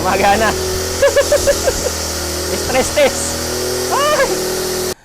Gumagana. Stress test.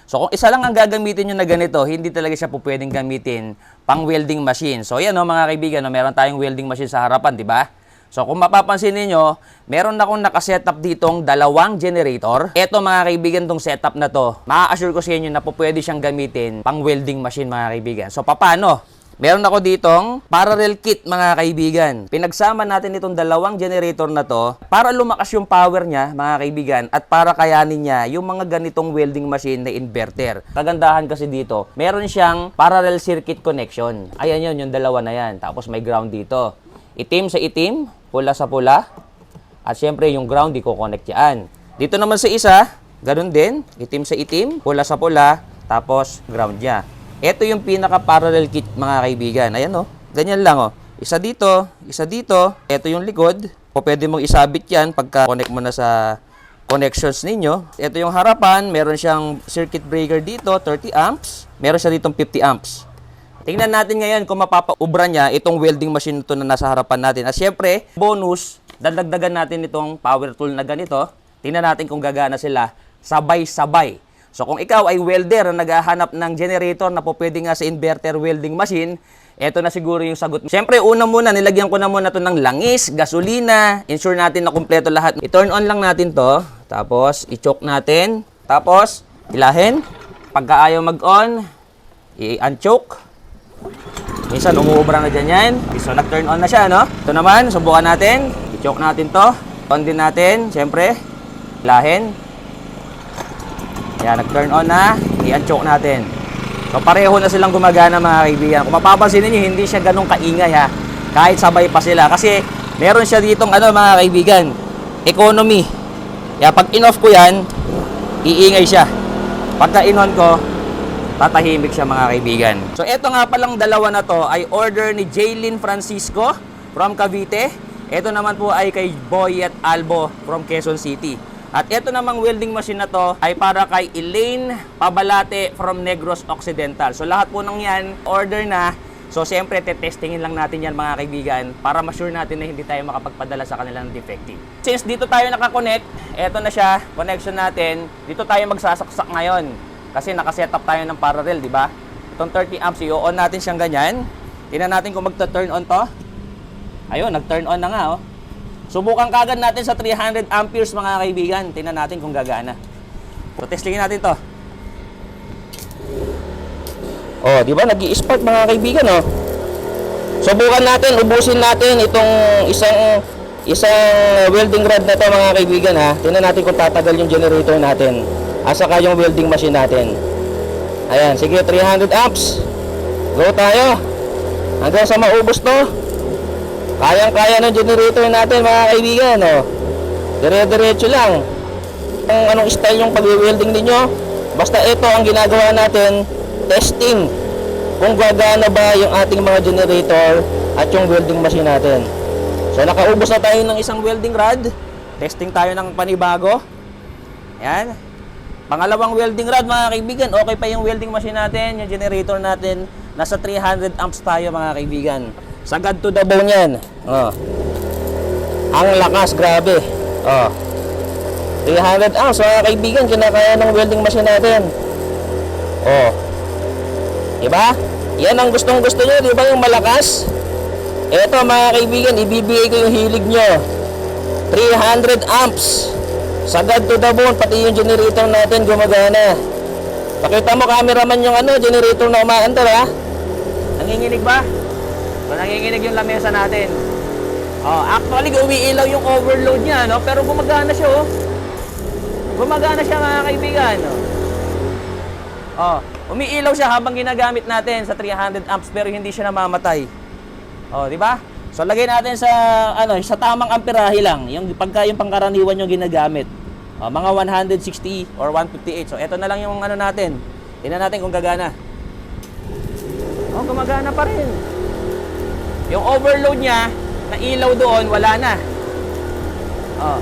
So kung isa lang ang gagamitin nyo na ganito, hindi talaga siya po pwedeng gamitin pang welding machine. So yan o mga kaibigan, no, meron tayong welding machine sa harapan, di ba? So kung mapapansin niyo, meron akong nakasetup ditong dalawang generator. Ito mga kaibigan tong setup na to, maa-assure ko sa inyo na po pwede siyang gamitin pang welding machine mga kaibigan. So paano? Meron ako ditong parallel kit mga kaibigan. Pinagsama natin itong dalawang generator na to para lumakas yung power niya mga kaibigan at para kayanin niya yung mga ganitong welding machine na inverter. Kagandahan kasi dito, meron siyang parallel circuit connection. Ayan yun, yung dalawa na yan. Tapos may ground dito. Itim sa itim, pula sa pula. At syempre yung ground di ko connect yan. Dito naman sa isa, ganun din. Itim sa itim, pula sa pula, tapos ground niya. Ito yung pinaka-parallel kit mga kaibigan. Ayan oh. Ganyan lang oh. Isa dito, isa dito. Ito yung likod. O pwede mong isabit yan pagka connect mo na sa connections ninyo. Ito yung harapan. Meron siyang circuit breaker dito, 30 amps. Meron siya ditong 50 amps. Tingnan natin ngayon kung mapapaubra niya itong welding machine ito na nasa harapan natin. At syempre, bonus, dadagdagan natin itong power tool na ganito. Tingnan natin kung gagana sila sabay-sabay. So kung ikaw ay welder na naghahanap ng generator na po pwede nga sa inverter welding machine, eto na siguro yung sagot. Siyempre, una muna, nilagyan ko na muna to ng langis, gasolina, ensure natin na kumpleto lahat. I-turn on lang natin to, tapos i-choke natin, tapos ilahin. Pagka mag-on, i-unchoke. Minsan, umuubra na dyan yan. So, nag-turn on na siya, no? Ito naman, subukan natin. I-choke natin to. On din natin, siyempre. Ilahin. Yan, nag-turn on na. I-unchoke natin. So, pareho na silang gumagana mga kaibigan. Kung mapapansin niyo hindi siya ganun kaingay ha. Kahit sabay pa sila. Kasi, meron siya ditong ano mga kaibigan, economy. Kaya pag in-off ko yan, iingay siya. Pagka in-on ko, tatahimik siya mga kaibigan. So eto nga palang dalawa na to ay order ni Jaylin Francisco from Cavite. Ito naman po ay kay Boyet Albo from Quezon City. At ito namang welding machine na to ay para kay Elaine Pabalate from Negros Occidental. So lahat po ng yan order na. So siyempre tetestingin lang natin yan mga kaibigan para ma-sure natin na hindi tayo makapagpadala sa kanilang defective. Since dito tayo nakakonect, eto na siya, connection natin. Dito tayo magsasaksak ngayon. Kasi nakaset up tayo ng parallel, di ba? Itong 30 amps, i-on natin siyang ganyan. Tingnan natin kung magta-turn on to. Ayun, nag-turn on na nga, oh. Subukan kagad natin sa 300 amperes, mga kaibigan. Tingnan natin kung gagana. So, testingin natin to. Oh, di ba? nag spark mga kaibigan, oh. Subukan natin, ubusin natin itong isang isang welding rod na to mga kaibigan ha. Tingnan natin kung tatagal yung generator natin. Asa ka yung welding machine natin. Ayan, sige 300 amps. Go tayo. Hanggang sa maubos to. Kayang-kaya ng generator natin mga kaibigan, oh. Dire-diretso lang. Kung anong style yung pag-welding ninyo, basta ito ang ginagawa natin, testing. Kung gagana ba yung ating mga generator at yung welding machine natin. So nakaubos na tayo ng isang welding rod. Testing tayo ng panibago. Yan. Pangalawang welding rod mga kaibigan. Okay pa yung welding machine natin, yung generator natin. Nasa 300 amps tayo mga kaibigan. Sagad to the bone yan. Oh. Ang lakas, grabe. Oh. 300 amps mga kaibigan, kinakaya ng welding machine natin. Oh. Diba? Yan ang gustong gusto nyo, di ba yung malakas? Eto mga kaibigan, ibibigay ko yung hilig nyo. 300 amps. Sagad to the bone, pati yung generator natin gumagana. Pakita mo cameraman yung ano, generator na umaandar ha. Nanginginig ba? O nanginginig yung lamesa natin. Oh, actually umiilaw yung overload niya, no? Pero gumagana siya, oh. Gumagana siya mga kaibigan, no? Oh, umiilaw siya habang ginagamit natin sa 300 amps pero hindi siya namamatay. Oh, di ba? So lagay natin sa ano, sa tamang amperahe lang, yung pagka yung pangkaraniwan yung ginagamit. Oh, mga 160 or 158. So ito na lang yung ano natin. Tingnan natin kung gagana. Oh, gumagana pa rin. Yung overload niya, na ilaw doon, wala na. Oh.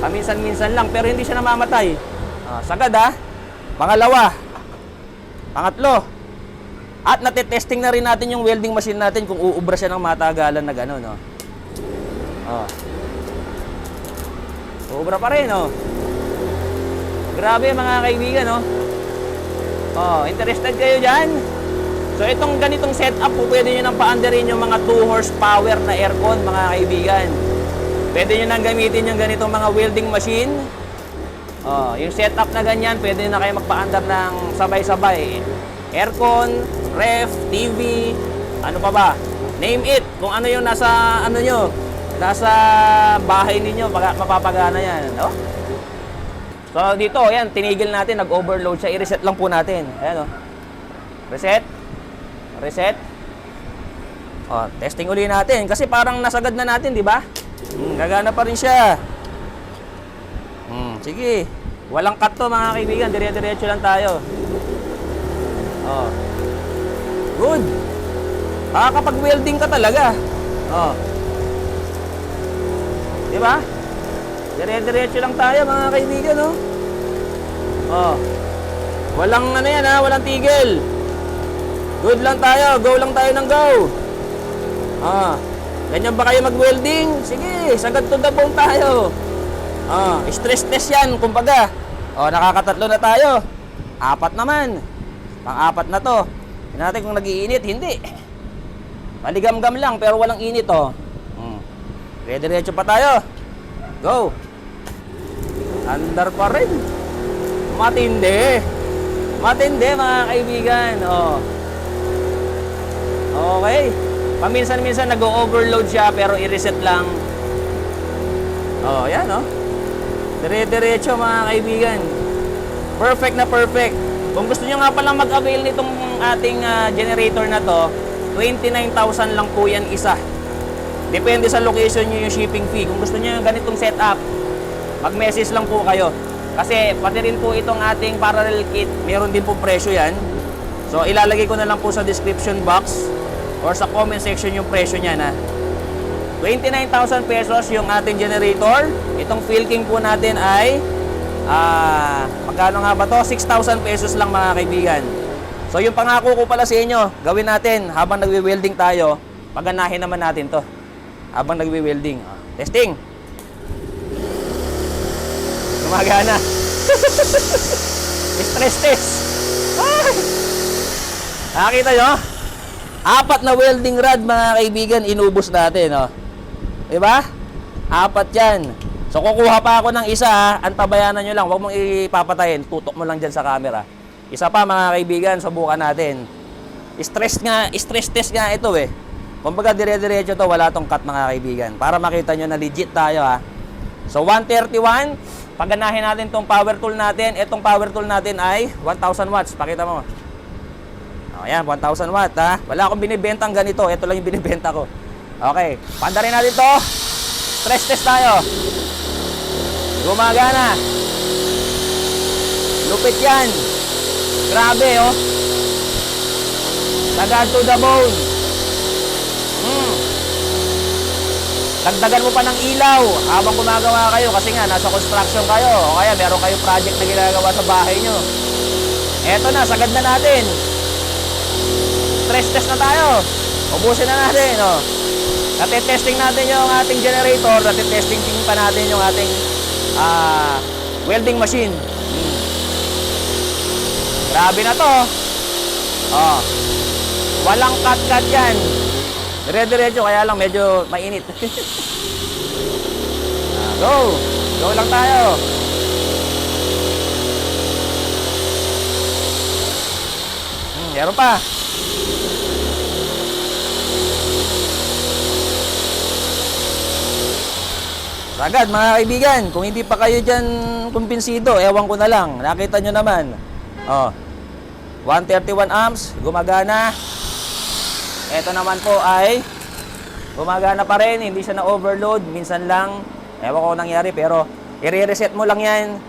Paminsan-minsan lang, pero hindi siya namamatay. Oh, sagad ha. Pangalawa. Pangatlo. At natetesting na rin natin yung welding machine natin kung uubra siya ng matagalan na gano'n, no? Oh. Sobra pa rin, oh. Grabe mga kaibigan, oh. Oh, interested kayo dyan? So itong ganitong setup po, pwede nyo nang paandarin yung mga 2 horsepower na aircon mga kaibigan. Pwede nyo nang gamitin yung ganitong mga welding machine. Oh, yung setup na ganyan, pwede na kayo magpaandar ng sabay-sabay. Aircon, ref, TV, ano pa ba? Name it. Kung ano yung nasa ano nyo, nasa bahay ninyo, pag- mapapagana yan. Oh? So dito, yan, tinigil natin, nag-overload siya. I-reset lang po natin. Ayan oh. Reset. Reset. Oh, testing uli natin kasi parang nasagad na natin, di ba? Hmm, gagana pa rin siya. Hmm, sige. Walang cut to mga kaibigan, dire-diretso lang tayo. Oh. Good. Ah, kapag welding ka talaga. Oh. Di ba? Dire-diretso lang tayo mga kaibigan, oh. Oh. Walang ano yan ha, walang tigil. Good lang tayo, go lang tayo ng go. Ah. Ganyan ba kayo mag-welding? Sige, sagad to the bone tayo. Ah, stress test yan, kumbaga. Oh, nakakatatlo na tayo. Apat naman. Pang-apat na to. Tingnan natin kung nagiinit, hindi. Maligam-gam lang pero walang init oh. Hmm. Dire-diretso pa tayo. Go. Andar pa rin. Matindi. Matindi mga kaibigan. Oh. Okay. Paminsan-minsan nag-overload siya pero i-reset lang. Oh, yan oh. Dire-diretso mga kaibigan. Perfect na perfect. Kung gusto niyo nga palang mag-avail nitong ating ah, generator na to, 29,000 lang po yan isa. Depende sa location niyo yung shipping fee. Kung gusto niyo yung ganitong setup, mag-message lang po kayo. Kasi pati rin po itong ating parallel kit, meron din po presyo yan. So ilalagay ko na lang po sa description box or sa comment section yung presyo niya na. 29,000 pesos yung ating generator. Itong fuel king po natin ay ah magkano nga ba to? 6,000 pesos lang mga kaibigan. So yung pangako ko pala sa inyo, gawin natin habang nagwe-welding tayo, paganahin naman natin to. Habang nagwe-welding. Ah, Testing. Gumagana. Stress test. Ay! Nakakita nyo? Apat na welding rod mga kaibigan, inubos natin. Oh. Diba? Apat yan. So kukuha pa ako ng isa, ha. antabayanan nyo lang, huwag mong ipapatayin, tutok mo lang dyan sa camera. Isa pa mga kaibigan, subukan natin. Stress nga, stress test nga ito eh. Kumbaga dire-diretso to, wala tong cut mga kaibigan. Para makita nyo na legit tayo ha. So 131, paganahin natin tong power tool natin. Itong power tool natin ay 1000 watts. Pakita mo. O yan, 1000 watt ha. Wala akong binibentang ganito. Ito lang yung binibenta ko. Okay, pandarin natin to. Stress test tayo. Gumagana. Lupit yan. Grabe, oh. Sagad to the bone. Hmm. Dagdagan mo pa ng ilaw habang gumagawa kayo kasi nga nasa construction kayo o kaya meron kayong project na ginagawa sa bahay nyo. Eto na, sagad na natin. Stress test na tayo. Ubusin na natin, oh. Nati-testing natin yung ating generator, nati-testing din pa natin yung ating ah, welding machine. Hmm. Grabe na to. Oh. Walang cut-cut yan. Dire-diretso, kaya lang medyo mainit. Ah, go! Go lang tayo. Hmm, meron pa. Sagad mga kaibigan, kung hindi pa kayo dyan kumbinsido, ewan ko na lang. Nakita nyo naman. Oh. 131 amps, gumagana. Ito naman po ay gumagana pa rin, hindi siya na-overload. Minsan lang, ewan ko nangyari, pero i-reset mo lang yan.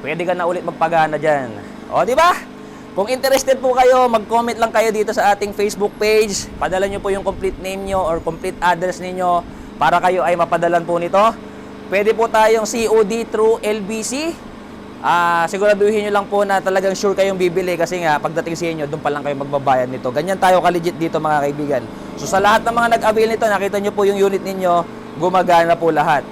Pwede ka na ulit magpagana dyan. O, di ba? Kung interested po kayo, mag-comment lang kayo dito sa ating Facebook page. Padala nyo po yung complete name nyo or complete address ninyo para kayo ay mapadalan po nito. Pwede po tayong COD through LBC. Ah, siguraduhin nyo lang po na talagang sure kayong bibili kasi nga pagdating sa inyo, doon pa lang kayo magbabayad nito. Ganyan tayo ka-legit dito mga kaibigan. So sa lahat ng mga nag-avail nito, nakita nyo po yung unit ninyo, gumagana po lahat.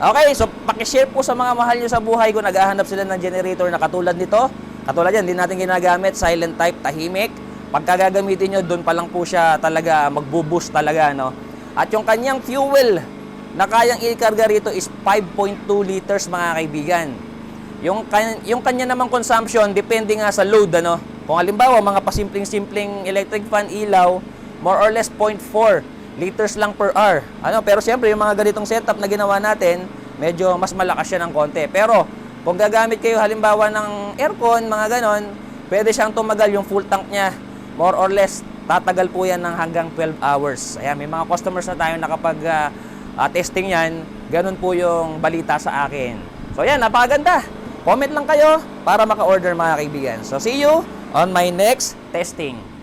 Okay, so pakishare po sa mga mahal nyo sa buhay ko, naghahanap sila ng generator na katulad nito. Katulad yan, hindi natin ginagamit, silent type, tahimik. Pagka gagamitin nyo, doon pa lang po siya talaga magbo-boost talaga, no? At yung kanyang fuel na kayang ikarga rito is 5.2 liters, mga kaibigan. Yung, kan- yung kanya namang consumption, depende nga sa load, ano? Kung halimbawa, mga pasimpleng-simpleng electric fan ilaw, more or less 0.4 liters lang per hour. Ano, pero siyempre, yung mga ganitong setup na ginawa natin, medyo mas malakas siya ng konti. Pero, kung gagamit kayo halimbawa ng aircon, mga ganon, pwede siyang tumagal yung full tank niya. More or less, tatagal po yan ng hanggang 12 hours. Ayan, may mga customers na tayo nakapag ah, ah, testing yan. Ganun po yung balita sa akin. So yan, napakaganda. Comment lang kayo para maka-order mga kaibigan. So see you on my next testing.